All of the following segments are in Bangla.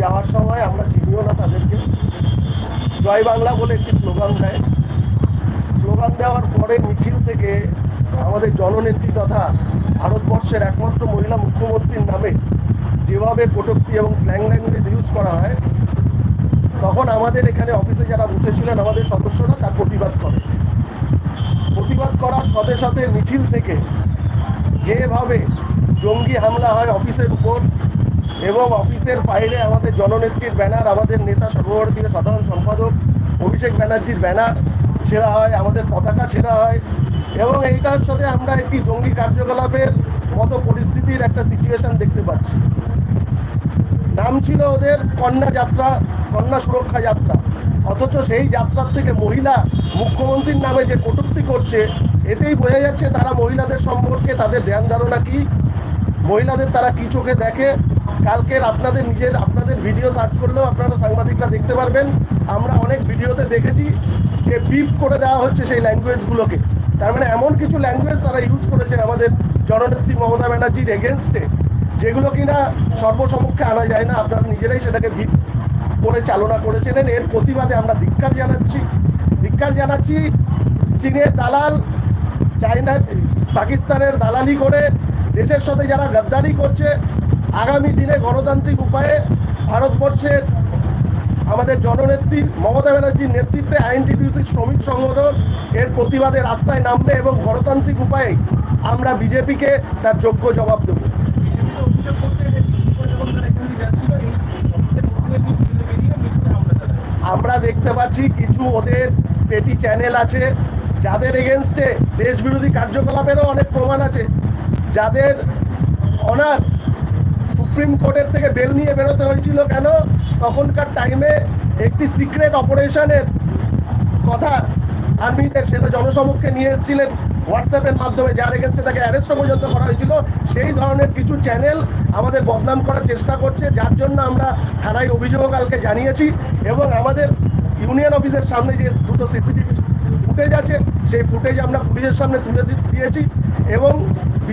যাওয়ার সময় আমরা চিনিও না তাদেরকে জয় বাংলা বলে একটি স্লোগান দেয়। স্লোগান দেওয়ার পরে মিছিল থেকে আমাদের জননেত্রী তথা ভারতবর্ষের একমাত্র মহিলা মুখ্যমন্ত্রীর নামে যেভাবে কটূক্তি এবং স্ল্যাং ল্যাঙ্গুয়েজ ইউজ করা হয়, তখন আমাদের এখানে অফিসে যারা বসেছিলেন আমাদের সদস্যরা তার প্রতিবাদ করে। প্রতিবাদ করার সাথে সাথে মিছিল থেকে যেভাবে জঙ্গি হামলা হয় অফিসের উপর এবং অফিসের বাইরে আমাদের জননেত্রীর ব্যানার, আমাদের নেতা সর্বভারতীয় সাধারণ সম্পাদক অভিষেক ব্যানার্জির ব্যানার ছেঁড়া হয়, আমাদের পতাকা ছেঁড়া হয় এবং এইটার সাথে আমরা একটি জঙ্গি কার্যকলাপের মতো পরিস্থিতির একটা সিচুয়েশন দেখতে পাচ্ছি। নাম ছিল ওদের কন্যা যাত্রা, কন্যা সুরক্ষা যাত্রা। অথচ সেই যাত্রার থেকে মহিলা মুখ্যমন্ত্রীর নামে যে কটূক্তি করছে, এতেই বোঝা যাচ্ছে তারা মহিলাদের সম্পর্কে তাদের ধ্যান ধারণা কি, মহিলাদের তারা কি চোখে দেখে কালকের আপনাদের নিজের, আপনাদের ভিডিও সার্চ করলেও আপনারা সাংবাদিকরা দেখতে পারবেন। আমরা অনেক ভিডিওতে দেখেছি যে বিপ করে দেওয়া হচ্ছে সেই ল্যাঙ্গুয়েজগুলোকে তার মানে এমন কিছু ল্যাঙ্গুয়েজ তারা ইউজ করেছেন আমাদের জননেত্রী মমতা ব্যানার্জির এগেনস্টে যেগুলো কিনা সর্বসমক্ষে আনা যায় না। আপনারা নিজেরাই সেটাকে ভিপ করে চালনা করেছিলেন। এর প্রতিবাদে আমরা ধিক্কার জানাচ্ছি। ধিক্কার জানাচ্ছি চীনের দালাল চায়নার পাকিস্তানের দালালি করে দেশের সাথে যারা গাদ্দারি করছে আগামী দিনে গণতান্ত্রিক উপায়ে ভারতবর্ষের আমাদের জননেত্রী মমতা ব্যানার্জির নেতৃত্বে আইনটিটিউসি শ্রমিক সংগঠন এর প্রতিবাদে রাস্তায় নামবে এবং গণতান্ত্রিক উপায়ে আমরা বিজেপিকে তার যোগ্য জবাব দেবো। আমরা দেখতে পাচ্ছি কিছু ওদের পেটি চ্যানেল আছে, যাদের এগেনস্টে দেশ বিরোধী কার্যকলাপেরও অনেক প্রমাণ আছে, যাদের অনার সুপ্রিম কোর্টের থেকে বেল নিয়ে বেরোতে হয়েছিল কেন? তখনকার টাইমে একটি সিক্রেট অপারেশনের কথা আর্মিদের সেটা জনসমক্ষে নিয়ে এসেছিলেন হোয়াটসঅ্যাপের মাধ্যমে, যার এগেনস্টে তাকে অ্যারেস্ট পর্যন্ত করা হয়েছিল। সেই ধরনের কিছু চ্যানেল আমাদের বদনাম করার চেষ্টা করছে, যার জন্য আমরা থানায় অভিযোগ কালকে জানিয়েছি এবং আমাদের ইউনিয়ন অফিসের সামনে যে দুটো সিসিটিভি ফুটেজ আছে, সেই ফুটেজ আমরা পুলিশের সামনে তুলে দিয়েছি এবং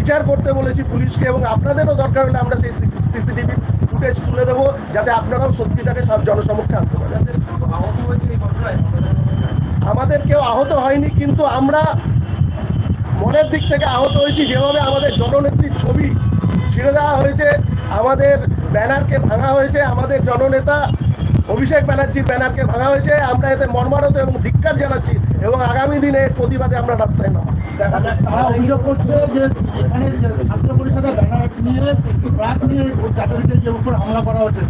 বিচার করতে বলেছি পুলিশকে এবং আপনাদেরও দরকার হলে আমরা সেই সিসিটিভি ফুটেজ তুলে দেবো যাতে আপনারাও সত্যিটাকে সব জনসমক্ষে আনতে পারেন। আমাদের কেউ আহত হয়নি, কিন্তু আমরা মনের দিক থেকে আহত হয়েছি। যেভাবে আমাদের জননেত্রীর ছবি ছিঁড়ে দেওয়া হয়েছে, আমাদের ব্যানারকে ভাঙা হয়েছে, আমাদের জননেতা অভিষেক ব্যানার্জির ব্যানারকে ভাঙা হয়েছে। আমরা এতে মর্মারত এবং ধিক্কার জানাচ্ছি এবং আগামী দিনে এর প্রতিবাদে আমরা রাস্তায় নামা তারা অভিযোগ করছে যে এখানে ছাত্র পরিষদের ব্যানার নিয়ে ট্রাক নিয়ে যাতায়াতের উপর হামলা করা হচ্ছে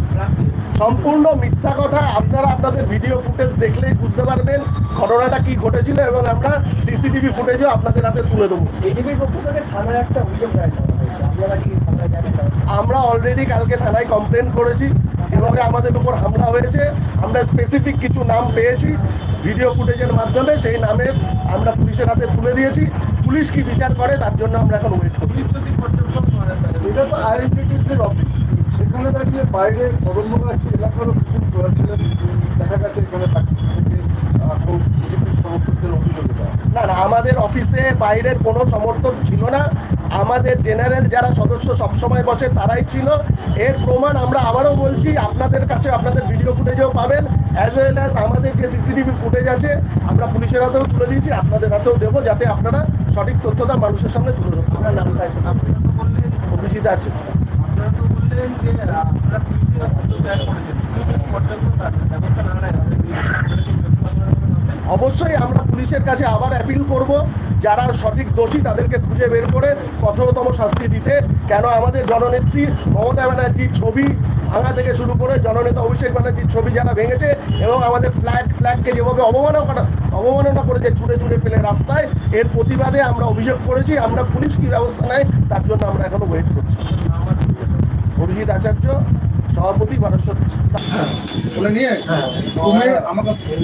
সম্পূর্ণ মিথ্যা কথা আপনারা আপনাদের ভিডিও ফুটেজ দেখলেই বুঝতে পারবেন ঘটনাটা কি ঘটেছিল এবং আমরা সিসিটিভি ফুটেজও আপনাদের হাতে তুলে দেবো। পক্ষ থেকে একটা অভিযোগ? আমরা অলরেডি কালকে থানায় কমপ্লেন করেছি। যেভাবে আমাদের উপর হামলা হয়েছে, আমরা স্পেসিফিক কিছু নাম পেয়েছি ভিডিও ফুটেজের মাধ্যমে, সেই নামের আমরা পুলিশের হাতে তুলে দিয়েছি। পুলিশ কি বিচার করে, তার জন্য আমরা এখন ওয়েট করছি। এটা তো আইডেন্টিটিসের অফিস সেখানে দাঁড়িয়ে বাইরের কদমগাছ এলাকারও কিছু ছিলেন দেখা গেছে, এখানে না না, আমাদের অফিসে বাইরের কোনো সমর্থক ছিল না। আমাদের জেনারেল যারা সদস্য সবসময় বসে তারাই ছিল। এর প্রমাণ আমরা আবারও বলছি আপনাদের কাছে আপনাদের ভিডিও ফুটেজেও পাবেন। অ্যাজ ওয়েল অ্যাজ আমাদের যে সিসিটিভি ফুটেজ আছে আমরা পুলিশের হাতেও তুলে দিয়েছি আপনাদের হাতেও দেবো যাতে আপনারা সঠিক তথ্যটা মানুষের সামনে তুলে পারেন। আপনার নামটা অভিজিৎ আছে? অবশ্যই আমরা পুলিশের কাছে আবার অ্যাপিল করব। যারা সঠিক দোষী তাদেরকে খুঁজে বের করে কঠোরতম শাস্তি দিতে। কেন আমাদের জননেত্রী মমতা ব্যানার্জির ছবি ভাঙা থেকে শুরু করে জননেতা অভিষেক ব্যানার্জির ছবি যারা ভেঙেছে এবং আমাদের ফ্ল্যাগ ফ্ল্যাগকে যেভাবে অবমাননা করা অবমাননা করেছে ছুটে ছুটে ফেলে রাস্তায় এর প্রতিবাদে আমরা অভিযোগ করেছি আমরা পুলিশ কি ব্যবস্থা নেয় তার জন্য আমরা এখনও ওয়েট করছি। অভিজিৎ আচার্য সভাপতি বারোশো বলে নিয়ে আমাকে